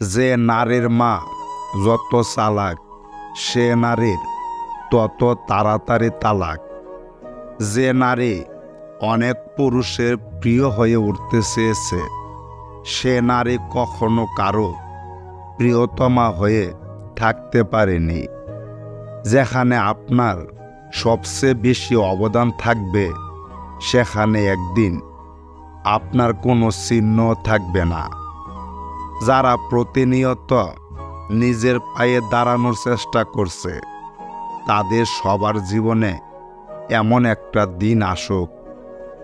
যে নারীর মা যত চালাক, সে নারীর তত তাড়াতাড়ি তালাক। যে নারী অনেক পুরুষের প্রিয় হয়ে উঠতে চেয়েছে, সে নারী কখনো কারও প্রিয়তমা হয়ে থাকতে পারেনি, যেখানে আপনার সবচেয়ে বেশি অবদান থাকবে, সেখানে একদিন আপনার কোনো চিহ্ন থাকবে না। যারা প্রতিনিয়ত নিজের পায়ে দাঁড়ানোর চেষ্টা করছে, তাদের সবার জীবনে এমন একটা দিন আসুক,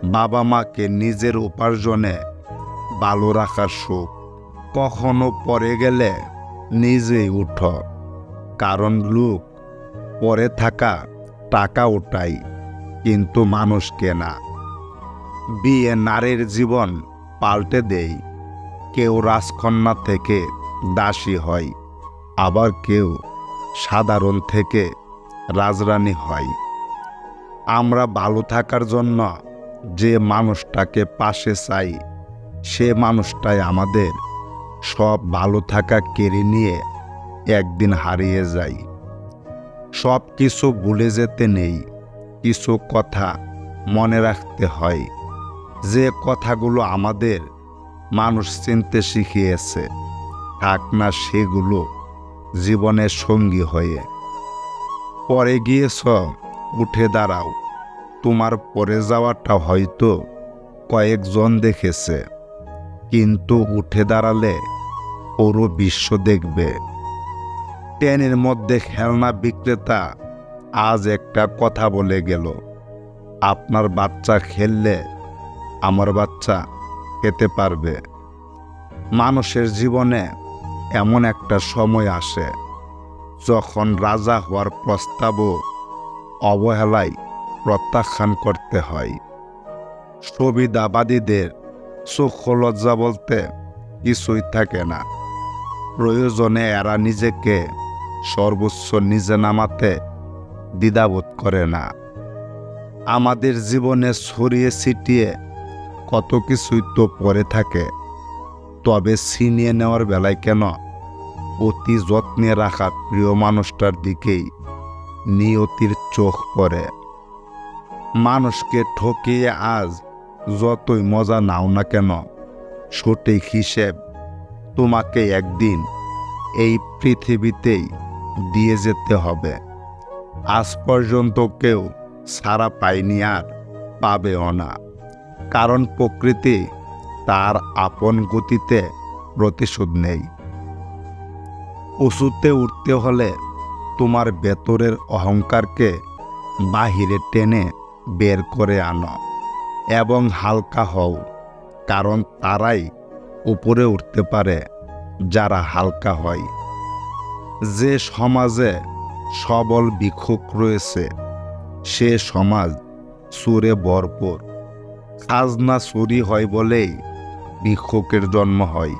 বাবা মাকে নিজের উপার্জনে ভালো রাখার সুখ। কখনো পরে গেলে নিজেই উঠ, কারণ লোক পরে থাকা টাকা ওটাই, কিন্তু মানুষকে না। বিয়ে নারীর জীবন পাল্টে দেই। কেউ রাজকন্যা থেকে দাসী হয়, আবার কেউ সাধারণ থেকে রাজরানী হয়। আমরা ভালো থাকার জন্য যে মানুষটাকে পাশে চাই, সে মানুষটাই আমাদের সব ভালো থাকা কেড়ে নিয়ে একদিন হারিয়ে যায়। সব কিছু ভুলে যেতে নেই, কিছু কথা মনে রাখতে হয়। যে কথাগুলো আমাদের মানুষ চিনতে শিখিয়েছে। থাক না সেগুলো জীবনের সঙ্গী হয়ে। পরে গিয়েছ, উঠে দাঁড়াও। তোমার পরে যাওয়াটা হয়তো কয়েকজন দেখেছে। কিন্তু উঠে দাঁড়ালে পুরো বিশ্ব দেখবে। ট্রেনের মধ্যে খেলনা বিক্রেতা আজ একটা কথা বলে গেল। আপনার বাচ্চা খেললে আমার বাচ্চা খেতে পারবে। মানুষের জীবনে এমন একটা সময় আসে যখন রাজা হওয়ার প্রস্তাবও অবহেলায় প্রত্যাখ্যান করতে হয়। সুবিধাবাদীদের চক্ষু লজ্জা বলতে কিছুই থাকে না। প্রয়োজনে এরা নিজেকে সর্বোচ্চ নিজে নামাতে দ্বিধাবোধ করে না। আমাদের জীবনে ছড়িয়ে ছিটিয়ে কত কিছুই তো পরে থাকে। তবে ছিনিয়ে নেওয়ার বেলায় কেন? অতি যত্নে রাখা প্রিয় মানুষটার দিকেই নিয়তির চোখ পড়ে। মানুষকে ঠকিয়ে আজ যতই মজা নাও না কেন, সঠিক হিসেব তোমাকে একদিন এই পৃথিবীতেই দিয়ে যেতে হবে। আজ পর্যন্ত কেউ সারা পায়নি আর পাবেও না। কারণ প্রকৃতি তার আপন গতিতে প্রতিশোধ নেই। উঁচুতে উঠতে হলে তোমার ভেতরের অহংকারকে বাহিরে টেনে বের করে আনো এবং হালকা হও, কারণ তারাই উপরে উঠতে পারে যারা হালকা হয়। যে সমাজে সবল ভিক্ষুক রয়েছে, সে সমাজ সুরে ভরপুর। খাজনা চুরি হয় বলেই ভিক্ষুকের জন্ম হয়।